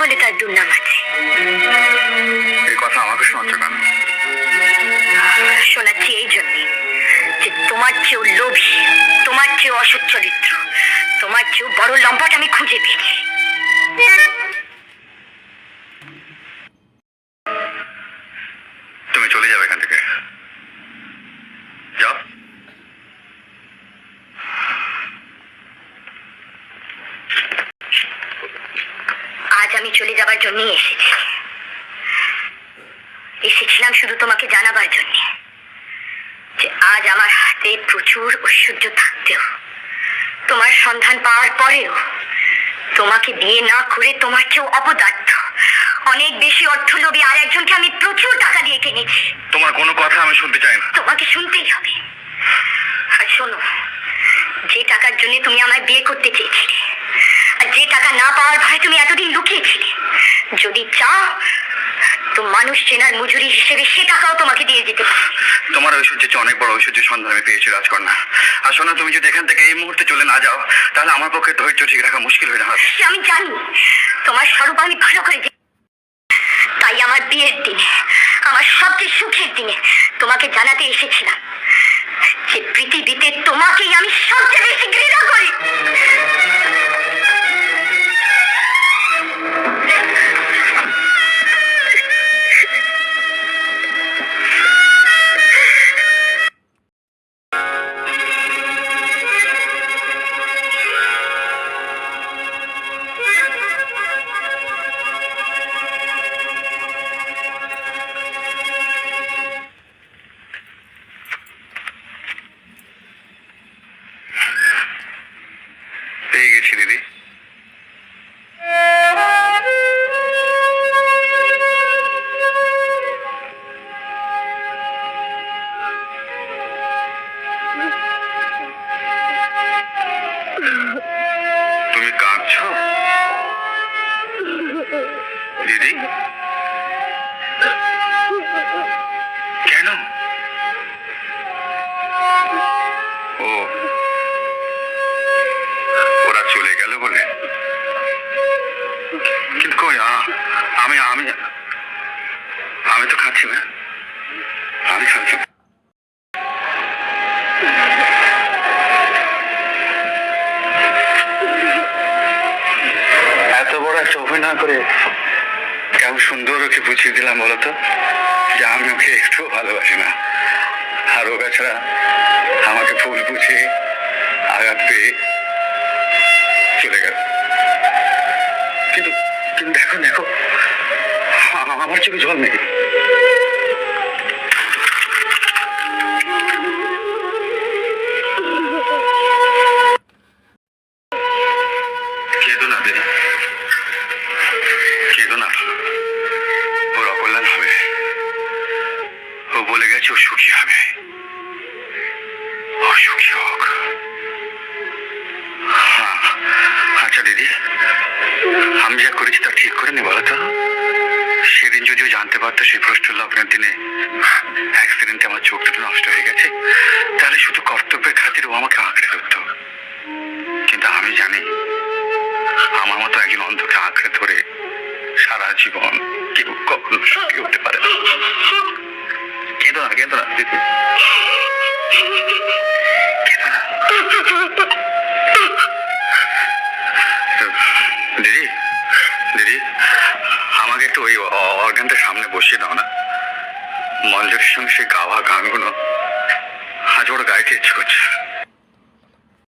বলে তার দুর্নাম আছে। এই কথা আমাকে শোনাচ্ছ কেন? শোনাচ্ছি এই জন্যে যে তোমার চেয়েও লোভী তোমার চেয়েও অসৎ চরিত্র তোমার চেয়েও বড় লম্পট আমি খুঁজে পেয়েছি তুমি চলে যাবে এখান থেকে যাও আজ আমি চলে যাবার জন্যই এসেছি। এসেছিলাম শুধু তোমাকে জানাবার জন্য যে আজ আমার হাতে প্রচুর ঐশ্বর্য থাকতেও তোমার সন্ধান পাওয়ার পরেও তোমাকে বিয়ে না করে তোমার কেউ অপদার্থ। অনেক বেশি অর্থলোভী আর একজনকে আমি প্রচুর টাকা দিয়ে কিনেছি। তোমার কোনো কথা আমি শুনতে চাই না। তোমাকে শুনতেই হবে। আর শোনো যে টাকার জন্য তুমি আমায় বিয়ে করতে চেয়েছিলে যে টাকা না পাওয়ার ভয় তুমি এতদিন লুকিয়ে লুকিয়েছিলে যদি চাও তো মানুষ চেনার মজুরি হিসেবে সে টাকাও তোমাকে দিয়ে যেতে পারে। তোমার ঐশ্বর্যের চেয়ে অনেক বড় ঐশ্বর্যের সন্ধান আমি পেয়েছি রাজকন্যা। আর শোনো তুমি যদি এখান থেকে এই মুহূর্তে চলে না যাও তাহলে আমার পক্ষে ধৈর্য ঠিক রাখা মুশকিল হয়ে সে আমি জানি তোমার স্বরূপ আমি ভালো করে। তাই আমার বিয়ের দিনে আমার সবচেয়ে সুখের দিনে তোমাকে জানাতে এসেছিলাম যে পৃথিবীতে তোমাকেই আমি সবচেয়ে বেশি ঘৃণা করি। পেয়ে গেছি দিদি। তুমি কাঁদছো? দিদি? কেন? ও বলে। কিন্তু কই আমি আমি আমি তো খাচ্ছি না। আমি খাচ্ছি এত বড় একটা অভিনয় করে কেমন সুন্দর ওকে বুঝিয়ে দিলাম বলতো যে আমি ওকে একটু ভালোবাসি না। আর ও বেচারা আমাকে ফুল বুঝে আঘাত পেয়ে চলে গেল। কিন্তু কিন্তু দেখো দেখো আমার চোখে জল নেই। আমি যা করেছি তা ঠিক করে নি বলো তো। সেদিন যদিও জানতে পারতো সেই প্রশ্ন লগ্নের দিনে অ্যাক্সিডেন্টে আমার চোখ দুটো নষ্ট হয়ে গেছে, তাহলে শুধু কর্তব্যের খাতির ও আমাকে আঁকড়ে ধরতো। কিন্তু আমি জানি, আমার মতো একজন অন্ধকে আঁকড়ে ধরে সারা জীবন কেউ কখনো সুখী হতে পারে না। কেঁদো না কেঁদো না একটু ওই অর্গানটা সামনে বসিয়ে দাও না। মঞ্জুরির সঙ্গে সেই গাওয়া গানগুলো আজ গাইতে ইচ্ছে করছে।